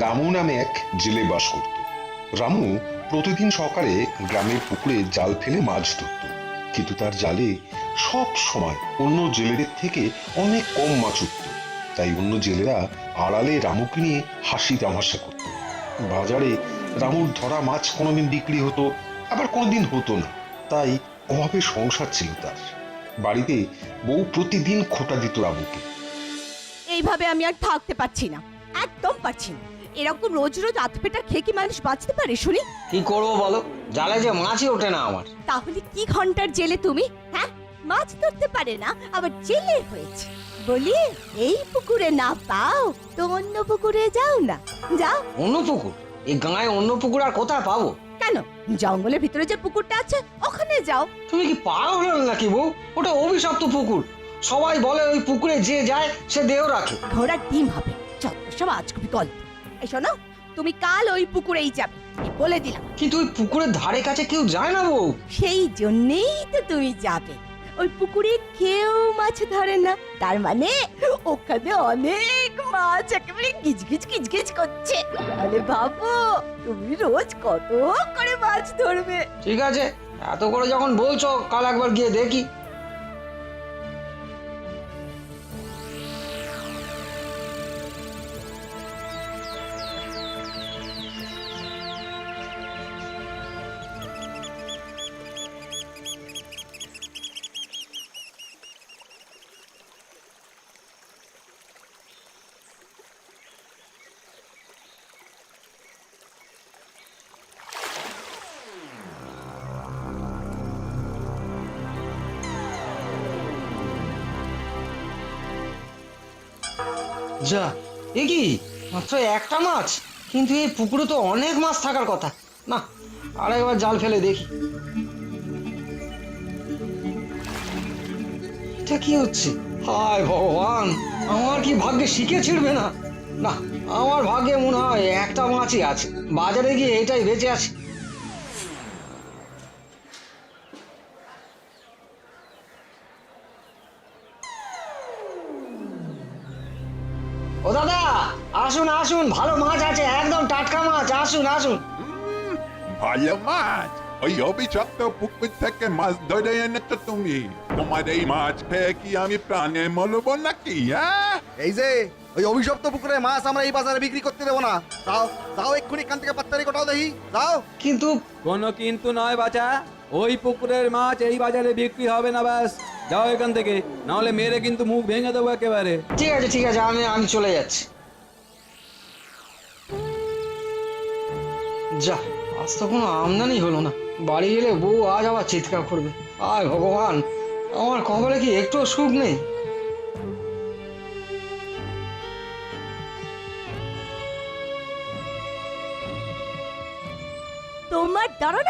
রামু নামে এক জেলে বাস করত। রামু প্রতিদিন সকালে গ্রামের পুকুরে জাল ফেলে মাছ ধরত। কিন্তু তার জালে সব সময় অন্য জেলেদের থেকে অনেক কম মাছ উঠত। তাই অন্য জেলেরা আড়ালে রামুকে নিয়ে হাসি তামাশা করত। বাজারে রামুর ধরা মাছ কোনোদিন বিক্রি হতো, আবার কোনোদিন হতো না। তাই অভাবে সংসার ছিল তার। বাড়িতে বউ প্রতিদিন খোটা দিত রামুকে। এইভাবে আমি আর থাকতে পারছি না। একদম পারছি না। এরকম রোজ রোজ আধপেটা খেয়ে কি মানুষ বাঁচতে পারে শুনি? কি করব বলো? জালে যে মাছই ওঠে না আমার। তাহলে কি ঘণ্টার জেলে তুমি হ্যাঁ? মাছ ধরতে পারে না আবার জেলে হয়েছে। বলি এই পুকুরে না পাও তো অন্য পুকুরে যাও না। যাও অন্য পুকুর? এই গায়ে অন্য পুকুর আর কোথায় পাবো? কেন? জঙ্গলের ভিতরে যে পুকুরটা আছে ওখানে যাও। তুমি কি পাগল হলে নাকি বউ? ওটা অভিশপ্ত পুকুর। সবাই বলে ওই পুকুরে যে যায় সে দেহ রাখে। ঘোড়ার ডিম হবে। চল সব আজকবি গল্প। এই শোনো তুমি কাল ওই পুকুরেই যাবে। বলে দিলাম। কিন্তু ওই পুকুরের ধারে কাছে কেউ যায় না বউ। সেই জন্যেই তো তুমি যাবে। ওই পুকুরে কেউ মাছ ধরে না। তার মানে ওখানে অনেক মাছ একেবারে গিজগিজ গিজগিজ করছে। তাহলে ভাবো তুমি রোজ কত করে মাছ ধরবে? ঠিক আছে এত করে যখন বলছো কাল একবার গিয়ে দেখি। যা, এ কি? মাত্র একটা মাছ? কিন্তু এই পুকুরে তো অনেক মাছ থাকার কথা। না, আরেকবার জাল ফেলে দেখি। এটা কি হচ্ছে? হায় ভগবান, আমার কি ভাগ্যে শিখে ছিড়বে না? না, আমার ভাগ্যে মনে হয় একটা মাছই আছে। বাজারে গিয়ে এটাই বেঁচে আছে। ও দাদা আসুন আসুন ভালো মাছ আছে একদম টাটকা মাছ আসুন আসুন। ভালো মাছ। ওই অভিশপ্ত পুকুর থেকে মাছ ধরে এনেছো তুমি? তোমার এই মাছ খেয়ে কি আমি প্রাণে মরবো নাকি হ্যাঁ? এই যে ওই অভিশপ্ত পুকুরে মাছ আমরা এই বাজারে বিক্রি করতে দেবো না। যাও যাও এক্ষুনি কান থেকে পাত্তারি কোটাও দেখি। যাও। কিন্তু কোনো কিন্তু নয় বাছা ওই পুকুরের মাছ এই বাজারে বিক্রি হবে না ব্যাস। যাও এখান থেকে। নাহলে মেরে কিন্তু মুখ ভেঙে দেবো একেবারে। ঠিক আছে ঠিক আছে আমি আমি চলে যাচ্ছি। যা আজ তো কোনো আমদানি হলো না। বাড়ি গেলে বউ আজ আবার চিৎকার করবে। আয় ভগবান আমার কপালে কি একটু সুখ নেই? তোমার দ্বারা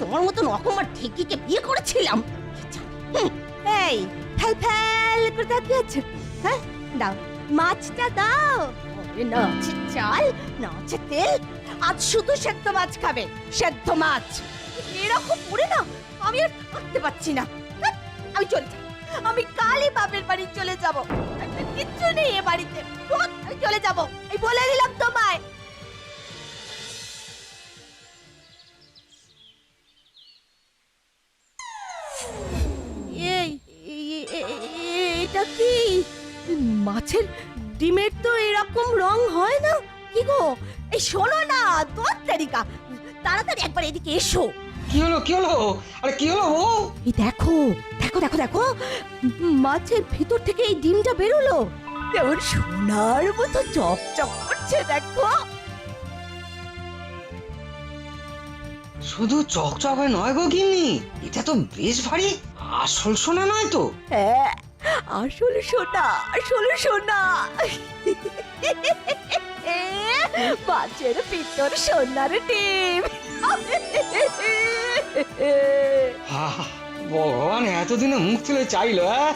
তোমার মতন অকমার ঠিকিকে বিয়ে করেছিলাম। এই ফ্যাল ফ্যাল করে তাকিয়ে হ্যাঁ দাও। মাছটা দাও। নাচের চাল, নাচের তেল। আজ শুধু সেদ্ধ মাছ খাবে, সেদ্ধ মাছ। এরকম পুরে না, আমি আর থাকতে পারছি না। আমি চলে যাই। আমি কালই বাপের বাড়ি চলে যাব। কিচ্ছু নেই এ বাড়িতে। চলে যাব। এই বলে দিলাম তোমায়। মাছের ডিমের তো এরকম রং হয় না? কি গো? এই শোনো না তোর তারিকা তাড়াতাড়ি একবার এদিকে এসো। কি হলো কি হলো? আরে কি হলো বউ? এই দেখো দেখো দেখো দেখো। মাছের ভিতর থেকে এই ডিমটা বেরোলো। কেমন সোনার মতো চকচক করছে দেখো। শুধু চকচক চকচকে নয় গো গিন্নি এটা তো বেশ ভারী। আসল সোনা নয় তো। হ্যাঁ আসল সোনা আসল সোনা মাছের ভিতর সোনার ডিম ভগবান, এতদিনে মুখ তুলে চাইলো হ্যাঁ?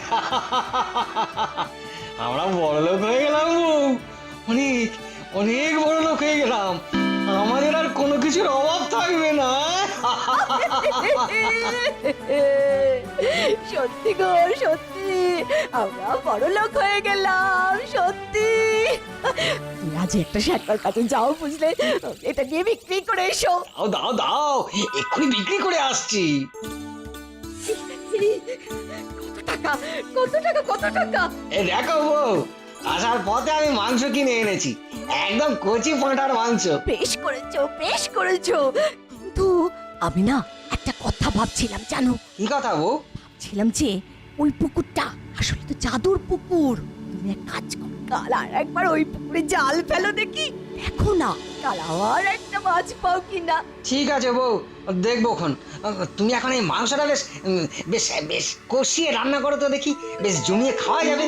আমরা বড় লোক হয়ে গেলাম। অনেক অনেক বড় লোক হয়ে গেলাম আমাদের আর কোনো কিছুর অভাব থাকবে না সত্যি গো সত্যি। আমরা বড় লোক হয়ে গেলাম সত্যি। আজ একটা যাও বুঝলে। এটা নিয়ে বিক্রি করে এসো। দাও দাও দাও এক্ষুনি বিক্রি করে আসছি। কত টাকা কত টাকা কত টাকা? এ দেখো বউ আসার পথে আমি মাংস কিনে এনেছি। একদম কচি পাঁটার মাংস। বেশ করেছ বেশ করেছ। কিন্তু আমি না একটা কথা ভাবছিলাম জানো? কি কথা বউ? ভাবছিলাম যে ওই পুকুরটা আসলে তো জাদুর পুকুর। তুমি এক কাজ করো কাল আর একবার ওই পুকুরে জাল ফেলো দেখি। দেখো না কাল আবার একটা মাছ পাও কিনা। ঠিক আছে বউ দেখব খন তুমি এখন এই মাংসটা বেশ বেশ বেশ কষিয়ে রান্না করো তো দেখি বেশ জমিয়ে খাওয়া যাবে।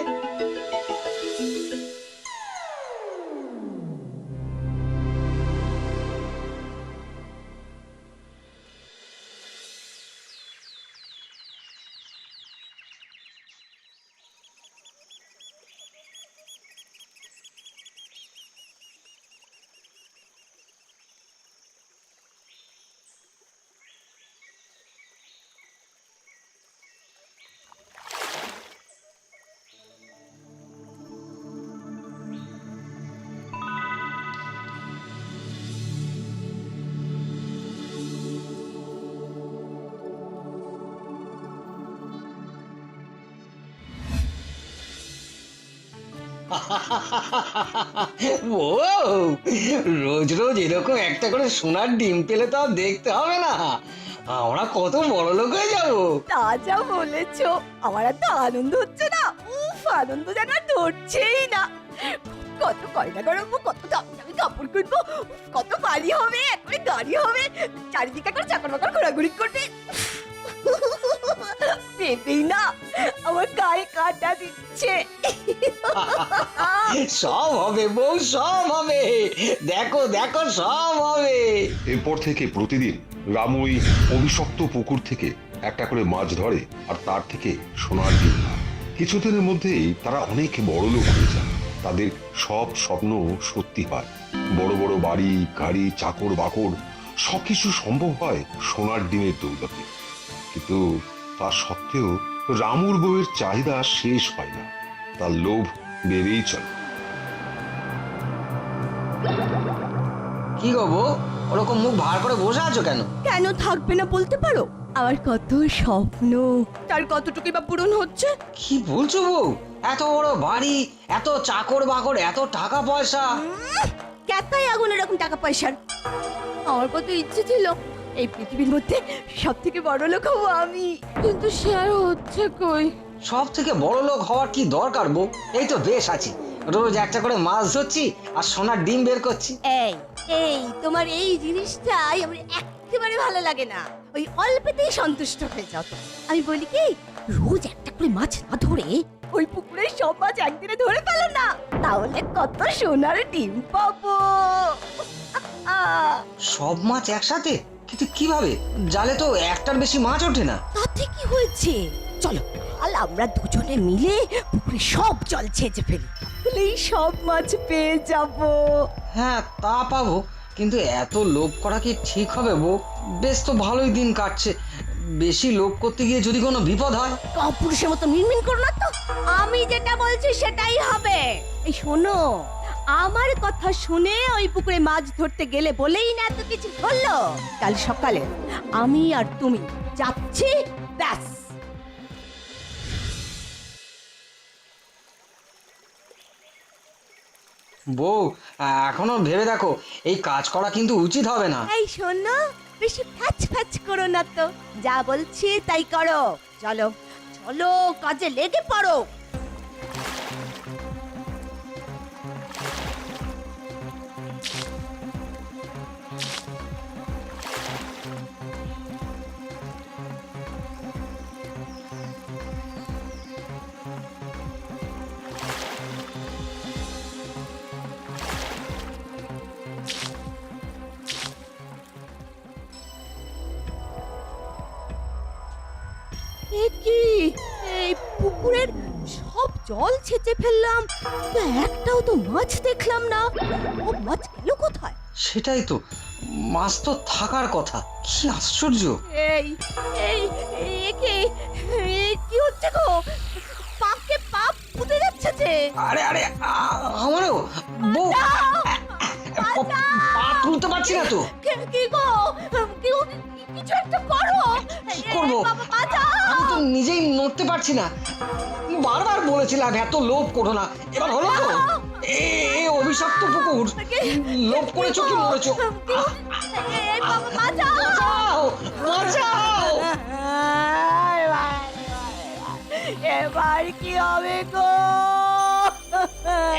ও রোজ রোজ এরকম একটা করে সোনার ডিম পেলে তো আর দেখতে হবে না। আমরা কত বড় লোক হয়ে যাব। তা যা বলেছ, আমার এত আনন্দ হচ্ছে না। উফ, আনন্দ যেন আর ধরছেই না। কত কয়লা গরমবো কত দামি দামি কাপড় কিনবো কত বাড়ি হবে, একবারে গাড়ি হবে। চারিদিকে করে চাকর বাকর ঘোরাঘুরি করবে। ভেবেই না, আমার গায়ে কাটা দিচ্ছে। সব হবে, বউ, সব হবে। দেখো দেখো, সব হবে। এরপর থেকে প্রতিদিন রামু ওই অভিশপ্ত পুকুর থেকে একটা করে মাছ ধরে আর তার থেকে সোনার পায়। কিছুদিনের মধ্যেই তারা অনেক বড় লোক হয়ে যায়। তাদের সব স্বপ্ন সত্যি হয়। বড় বড় বাড়ি, গাড়ি, চাকর, বাকর সবকিছু সম্ভব হয় সোনার ডিমের দৌলতে। কিন্তু তা সত্ত্বেও রামুর বউয়ের চাহিদা শেষ হয় না। তার লোভ বেড়েই চলে। কি গো বউ? ওরকম মুখ ভার করে বসে আছো কেন? কেন থাকবে না বলতে পারো? আমার কত স্বপ্ন তার কতটুকুই বা পূরণ হচ্ছে? কি বলছো বউ? এত বড় বাড়ি এত চাকর বাকর এত টাকা পয়সা। কেতাই আগুন এরকম টাকা পয়সার? আমার কত ইচ্ছে ছিল এই পৃথিবীর মধ্যে সব থেকে বড় লোক হব আমি। কিন্তু সে আর হচ্ছে কই? সব থেকে বড় লোক হওয়ার কি দরকার বউ? এই তো বেশ আছি। রোজ একটা করে মাছ ধরছি আর সোনার ডিম বের করছি। এই এই তোমার এই জিনিসটাই আমার একেবারে ভালো লাগে না। ওই অল্পতেই সন্তুষ্ট হয়ে যাও। তুমি। আমি বলি কি রোজ একটা করে মাছ না ধরে ওই পুকুরে সব মাছ একদিনে ধরে ফেলো না। তাহলে কত সোনার ডিম পাবো। আহ সব মাছ একসাথে? কিন্তু কীভাবে? জালে তো একটার বেশি মাছ ওঠে না। তাতে কি হয়েছে? চলো কাল আমরা দুজনে মিলে পুকুরে সব জল ছেঁচে ফেলি। তাহলেই সব মাছ পেয়ে যাব। হ্যাঁ তা পাবো। কিন্তু এত লোভ করা কি ঠিক হবে বউ? বেশ তো ভালোই দিন কাটছে। বেশি লোভ করতে গিয়ে যদি কোনো বিপদ হয়? কাপুরুষের মতো মিনমিন করো না তো। আমি যেটা বলছি সেটাই হবে। এই শোনো আমার কথা শুনে ওই পুকুরে মাছ ধরতে গেলে বলেই না এত কিছু ধরলো। কাল সকালে আমি আর তুমি যাচ্ছি ব্যাস। বউ এখনও ভেবে দেখো, এই কাজ করা কিন্তু উচিত হবে না। এই শোনো, বেশি ফ্যাচ ফ্যাচ করো না তো। যা বলছি তাই করো। চলো চলো, কাজে লেগে পড়ো। কি? এই পুকুরের সব জল ছেঁচে ফেললাম। একটাও তো মাছ দেখলাম না। ও মাছ গেল কোথায়? সেটাই তো। মাছ তো থাকার কথা। কি আশ্চর্য। এই এই এ কি? এ কি হচ্ছে গো? পাকে পাপ পুঁতে যাচ্ছে যে। আরে আরে আ- আমারও। বউ পা তুলতে পারছি না তো। কি- কি গো? কি কিছু একটা করো! কি করব? বাবা বাঁচাও! নিজেই নড়তে পারছি না। বারবার বলেছিলাম এত লোভ করো না। এবার হলো তো। এ অভিশপ্ত পুকুর। লোভ করেছ কি মরেছো? বাঁচাও বাঁচাও। এবার কি হবে গো?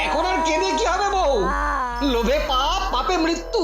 এখন আর কেঁদে কি হবে বউ? লোভে পাপ পাপে মৃত্যু।